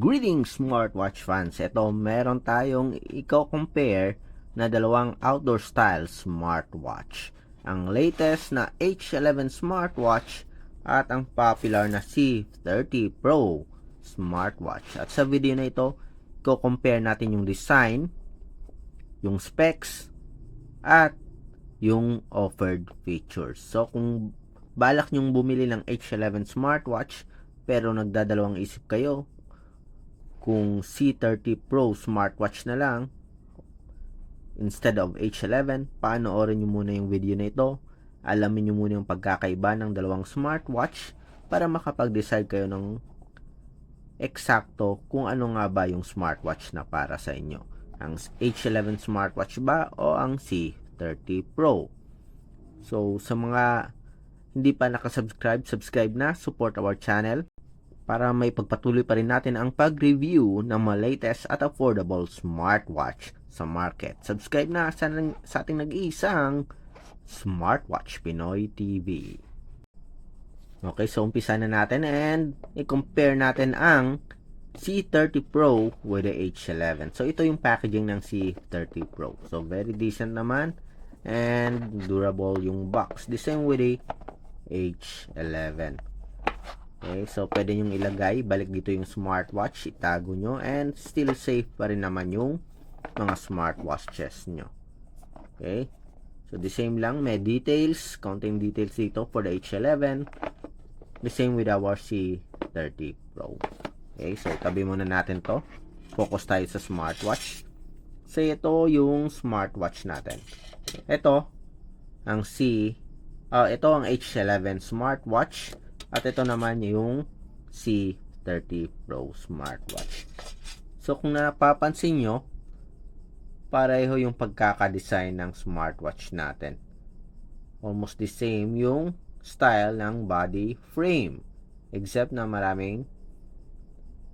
Greetings smartwatch fans. Ito, meron tayong i-compare na dalawang outdoor style smartwatch. Ang latest na H11 smartwatch at ang popular na C30 Pro smartwatch. At sa video na ito, i-compare natin yung design, yung specs, at yung offered features. So, kung balak nyong bumili ng H11 smartwatch, pero nagdadalawang isip kayo kung C30 Pro smartwatch na lang instead of H11, paanoorin nyo muna yung video na ito. Alamin nyo muna yung pagkakaiba ng dalawang smartwatch para makapag-decide kayo ng eksakto kung ano nga ba yung smartwatch na para sa inyo. Ang H11 smartwatch ba o ang C30 Pro? So, sa mga hindi pa nakasubscribe, subscribe na, support our channel para may pagpatuloy pa rin natin ang pag-review ng mga latest at affordable smartwatch sa market. Subscribe na sa, sa ating nag-iisang Smartwatch Pinoy TV. Okay, so umpisa na natin and i-compare natin ang C30 Pro with the H11. So ito yung packaging ng C30 Pro. So very decent naman and durable yung box. The same with the H11. Okay, so pwede nyong ilagay, balik dito yung smartwatch, itago nyo, and still safe pa rin naman yung mga smartwatches nyo. Okay, so the same lang, may details, counting details dito for the H11. The same with our C30 Pro. Okay, so tabi muna natin to. Focus tayo sa smartwatch. So ito yung smartwatch natin. Ito, ang C, uh, ito ang H11 smartwatch. At ito naman yung C30 Pro smartwatch. So kung napapansin nyo, pareho yung pagkakadesign ng smartwatch natin. Almost the same yung style ng body frame. Except na maraming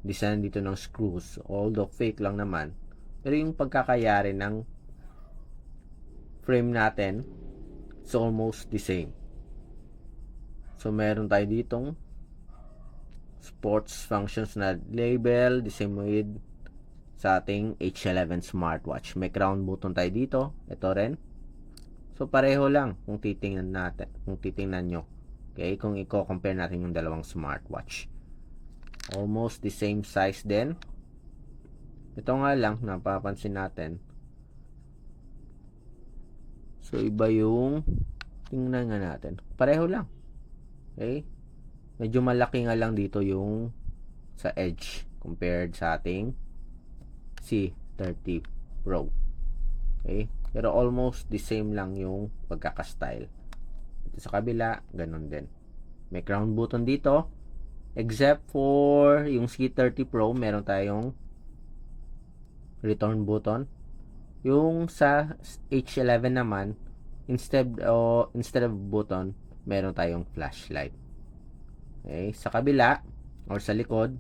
design dito ng screws. Although fake lang naman. Pero yung pagkakayari ng frame natin, is almost the same. So, meron tayo ditong sports functions na label, the same with sa ating H11 smartwatch. May crown button tayo dito. Ito rin. So, pareho lang kung titingnan natin, kung titingnan nyo. Okay, kung i-compare natin yung dalawang smartwatch. Almost the same size din. Ito nga lang, napapansin natin. So, iba yung tingnan nga natin. Pareho lang. Okay? Medyo malaki nga lang dito yung sa edge compared sa ating C30 Pro. Okay? Pero almost the same lang yung pagkaka-style. Ito sa kabila, ganun din. May crown button dito. Except for yung C30 Pro, meron tayong return button. Yung sa H11 naman, instead o instead of button, meron tayong flashlight. Okay, sa kabila or sa likod,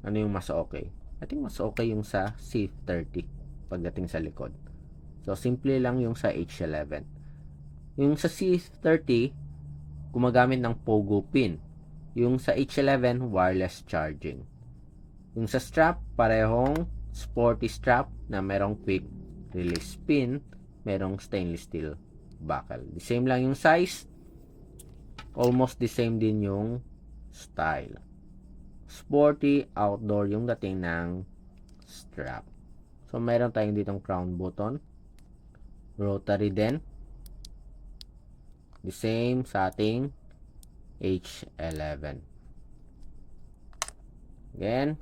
ano yung mas okay? I think mas okay yung sa C30 pagdating sa likod. So, simple lang yung sa H11. Yung sa C30, gumagamit ng pogo pin. Yung sa H11, wireless charging. Yung sa strap, parehong sporty strap na merong quick release pin, merong stainless steel buckle. The same lang yung size. Almost the same din yung style. Sporty, outdoor yung dating ng strap. So, meron tayong ditong crown button. Rotary din. The same sa ating H11. Again,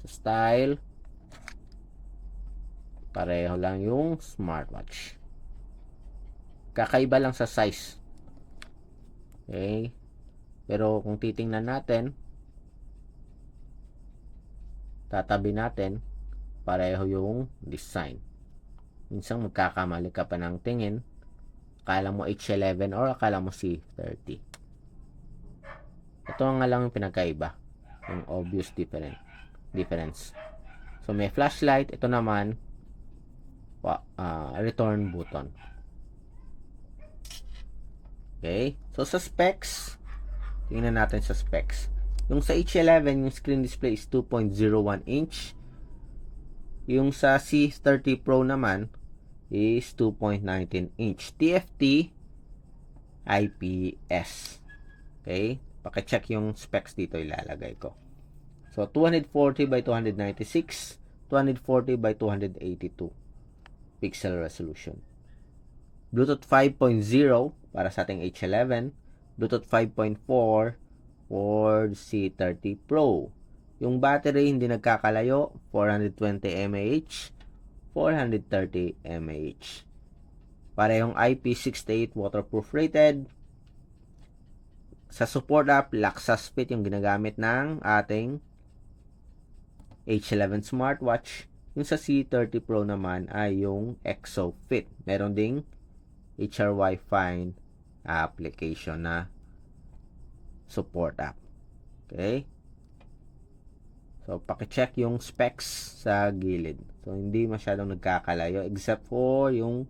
sa style, pareho lang yung smartwatch. Kakaiba lang sa size. Okay? Pero kung titingnan natin, tatabi natin, pareho yung design. Minsan magkakamali ka pa ng tingin, akala mo H11 or akala mo C30. Ito nga lang yung pinagkaiba. Yung obvious different, difference. So, may flashlight. Ito naman, uh, return button. Okay? So, sa specs, tingnan natin sa specs. Yung sa H11, yung screen display is 2.01 inch. Yung sa C30 Pro naman is 2.19 inch. TFT IPS. Okay? Pakicheck yung specs dito ilalagay ko. So, 240 by 296, 240 by 282 pixel resolution. Bluetooth 5.0 para sa ating H11, Bluetooth 5.4 for C30 Pro. Yung battery hindi nagkakalayo, 420 mAh, 430 mAh. Parehong IP68 waterproof rated. Sa support app, Laxas Fit yung ginagamit ng ating H11 smartwatch. Yung sa C30 Pro naman ay yung ExoFit. Meron ding HRY Fine application na support app. Okay? So, pakicheck yung specs sa gilid. So, hindi masyadong nagkakalayo except for yung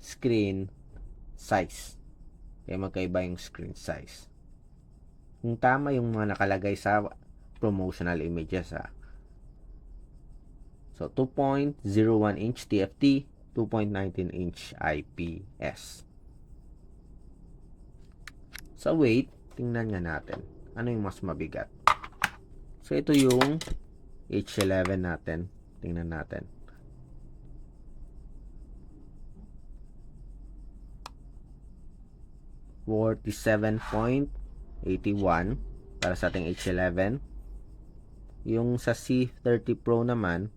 screen size. Kaya magkaiba yung screen size. Kung tama yung mga nakalagay sa promotional images ha. So, 2.01 inch TFT, 2.19 inch IPS. Sa weight, tingnan nga natin. Ano yung mas mabigat? So, ito yung H11 natin. Tingnan natin. Forty-seven point eighty-one para sa ating H11. Yung sa C30 Pro naman,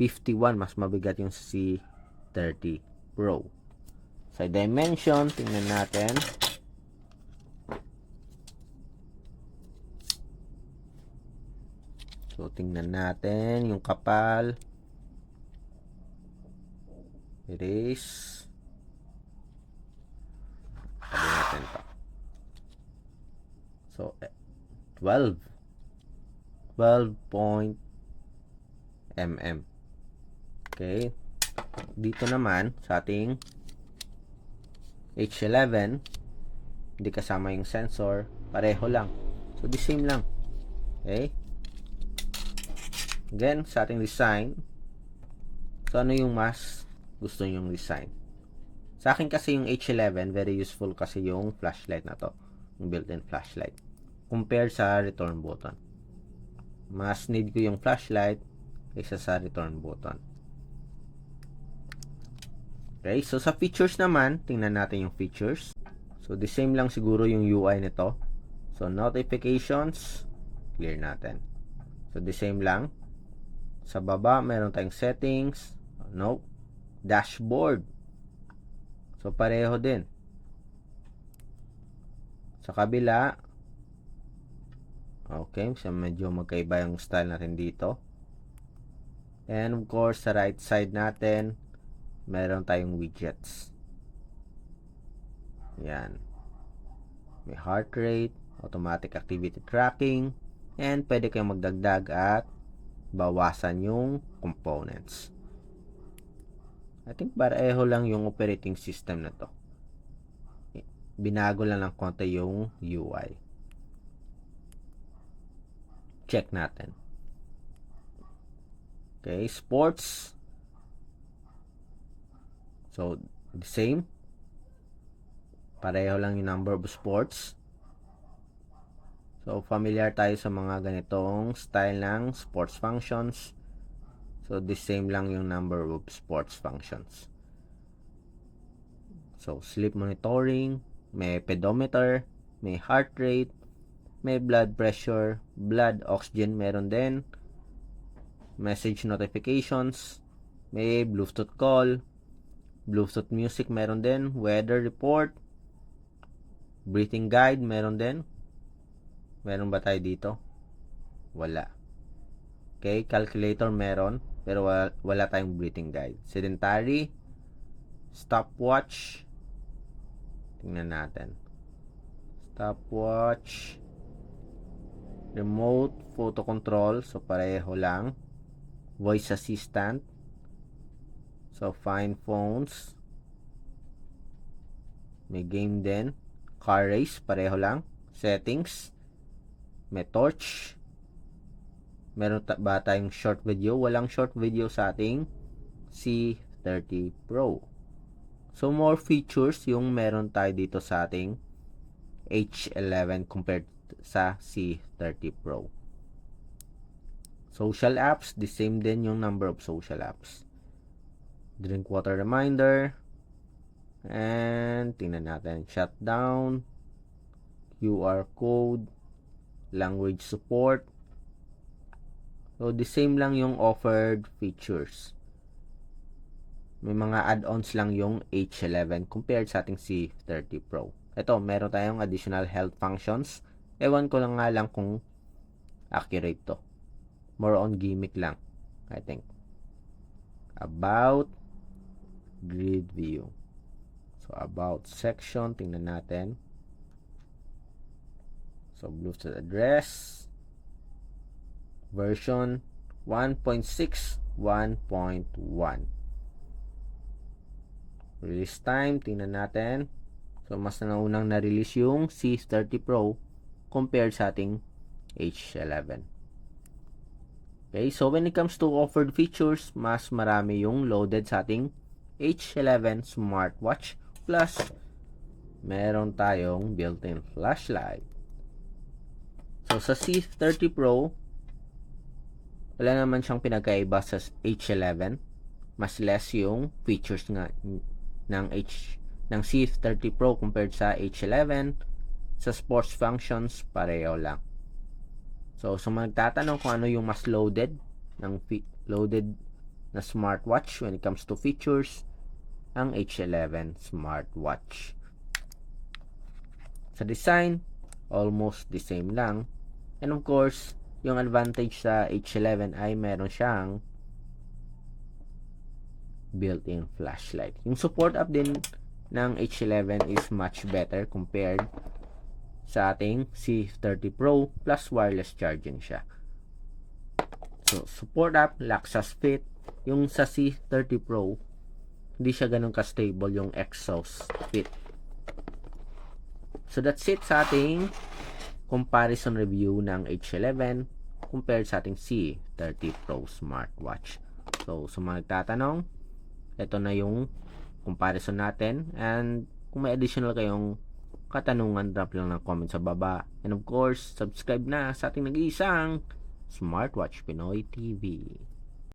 51 mas mabigat yung sa C30 Pro. Sa dimension, tingnan natin. So, tingnan natin yung kapal. Is sabi natin to. So, eh, 12. 12 point mm. Okay. Dito naman, sa ating H11, hindi kasama yung sensor. Pareho lang. So, the same lang. Okay. Again, sa ating design, so ano yung mas gusto yung design? Sa akin kasi yung H11, very useful kasi yung flashlight na to. Yung built-in flashlight. Compared sa return button. Mas need ko yung flashlight kaysa sa return button. Okay, so sa features naman, tingnan natin yung features. So, the same lang siguro yung UI nito. So, notifications, clear natin. So, the same lang. Sa baba, meron tayong settings. No. Dashboard. So, pareho din. Sa kabila, okay, so medyo magkaiba yung style natin dito. And of course, sa right side natin, meron tayong widgets. Yan. May heart rate, automatic activity tracking, and pwede kayong magdagdag at bawasan yung components. I think pareho lang yung operating system na to. Binago lang ng konti yung UI. Check natin. Okay, sports. So, the same. Pareho lang yung number of sports. So, familiar tayo sa mga ganitong style ng sports functions. So, the same lang yung number of sports functions. So, sleep monitoring, may pedometer, may heart rate, may blood pressure, blood oxygen meron din, message notifications, may Bluetooth call, Bluetooth music meron din, weather report, breathing guide meron din, Meron ba tayo dito? Wala. Okay, calculator meron, pero wala, wala tayong breathing guide. Sedentary, stopwatch. Tingnan natin. Stopwatch. Remote photo control, so pareho lang. Voice assistant. So, find phones. May game din. Car race, pareho lang. Settings may torch. Meron ta- ba tayong short video? Walang short video sa ating C30 Pro. So, more features yung meron tayo dito sa ating H11 compared sa C30 Pro. Social apps, the same din yung number of social apps. Drink water reminder. And tingnan natin. Shutdown. QR code. Language support. So, the same lang yung offered features. May mga add-ons lang yung H11 compared sa ating C30 Pro. Ito, meron tayong additional health functions. Ewan ko lang nga lang kung accurate to. More on gimmick lang, I think. About grid view. So, about section, tingnan natin. So, Bluetooth address. Version 1.6.1.1. Release time, tingnan natin. So, mas naunang na-release yung C30 Pro compared sa ating H11. Okay, so when it comes to offered features, mas marami yung loaded sa ating H11 smartwatch. Plus, meron tayong built-in flashlight. So, sa C30 Pro, wala naman siyang pinagkaiba sa H11. Mas less yung features nga ng H ng C30 Pro compared sa H11. Sa sports functions, pareho lang. So, sa mga nagtatanong kung ano yung mas loaded ng loaded na smartwatch when it comes to features, ang H11 smartwatch. Sa design, almost the same lang. And of course, yung advantage sa H11 ay meron siyang built-in flashlight. Yung support up din ng H11 is much better compared sa ating C30 Pro plus wireless charging siya. So, support up, Laxas Fit. Yung sa C30 Pro, hindi siya ganun ka-stable yung exhaust fit. So, that's it sa ating comparison review ng H11 compared sa ating C30 Pro smartwatch. So, sa mga nagtatanong, ito na yung comparison natin. And kung may additional kayong katanungan, drop lang ng comment sa baba. And of course, subscribe na sa ating nag-iisang Smartwatch Pinoy TV.